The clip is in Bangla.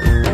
Bye.